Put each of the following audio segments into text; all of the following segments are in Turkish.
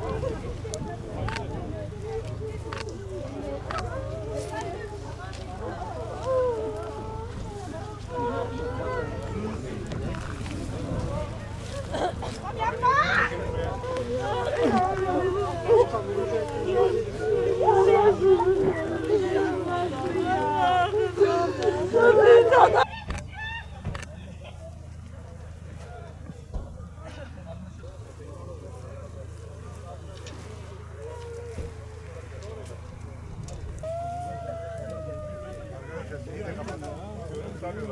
はいはい。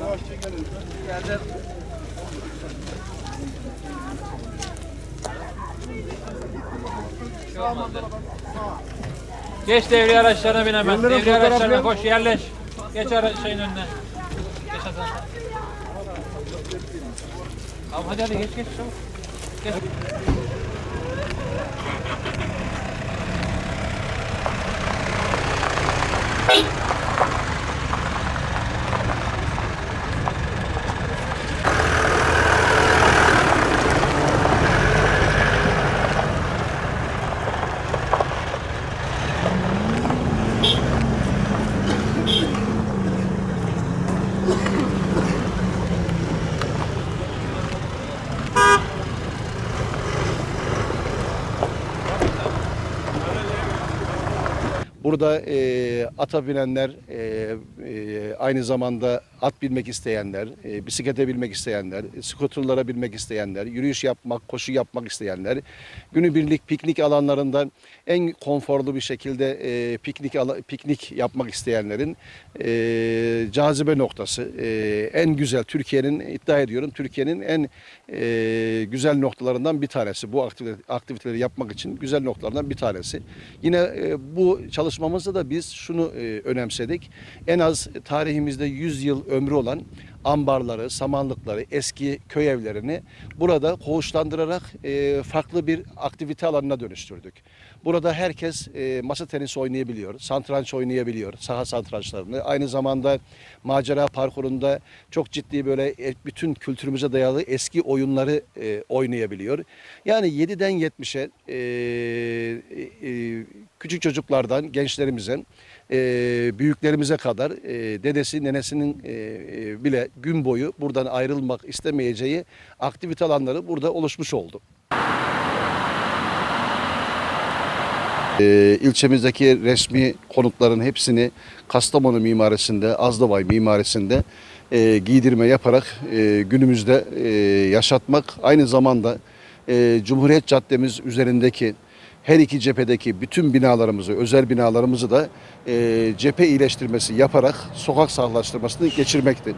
Yavaş çekelim. Geç devriye araçlarına bin hemen. Devriye araçlarına koş yerleş. Geç ara şeyin önüne. Geç Hasan. Tamam hadi hadi geç geç. Geç. Burada e, ata binenler, e, e, aynı zamanda at binmek isteyenler, e, bisiklete binmek isteyenler, skuterlara binmek isteyenler, yürüyüş yapmak, koşu yapmak isteyenler, günübirlik piknik alanlarında en konforlu bir şekilde e, piknik piknik yapmak isteyenlerin e, cazibe noktası. E, en güzel Türkiye'nin iddia ediyorum Türkiye'nin en e, güzel noktalarından bir tanesi. Bu aktivite- aktiviteleri yapmak için güzel noktalardan bir tanesi. Yine e, bu çalışmamızda da biz şunu e, önemsedik. En az tarihimizde 100 yıl ömrü olan ambarları, samanlıkları, eski köy evlerini burada koğuşlandırarak e, farklı bir aktivite alanına dönüştürdük. Burada herkes e, masa tenisi oynayabiliyor, satranç oynayabiliyor, saha satrançlarını. Aynı zamanda macera parkurunda çok ciddi böyle e, bütün kültürümüze dayalı eski oyunları e, oynayabiliyor. Yani 7'den 70'e e, e, küçük çocuklardan gençlerimize, e, büyüklerimize kadar e, dedesi, nenesinin e, e, bile gün boyu buradan ayrılmak istemeyeceği aktivite alanları burada oluşmuş oldu. E, ilçemizdeki resmi konutların hepsini Kastamonu mimarisinde, Azdavay mimarisinde e, giydirme yaparak e, günümüzde e, yaşatmak aynı zamanda e, Cumhuriyet Caddemiz üzerindeki her iki cephedeki bütün binalarımızı, özel binalarımızı da e, cephe iyileştirmesi yaparak sokak sağlaştırmasını geçirmekte.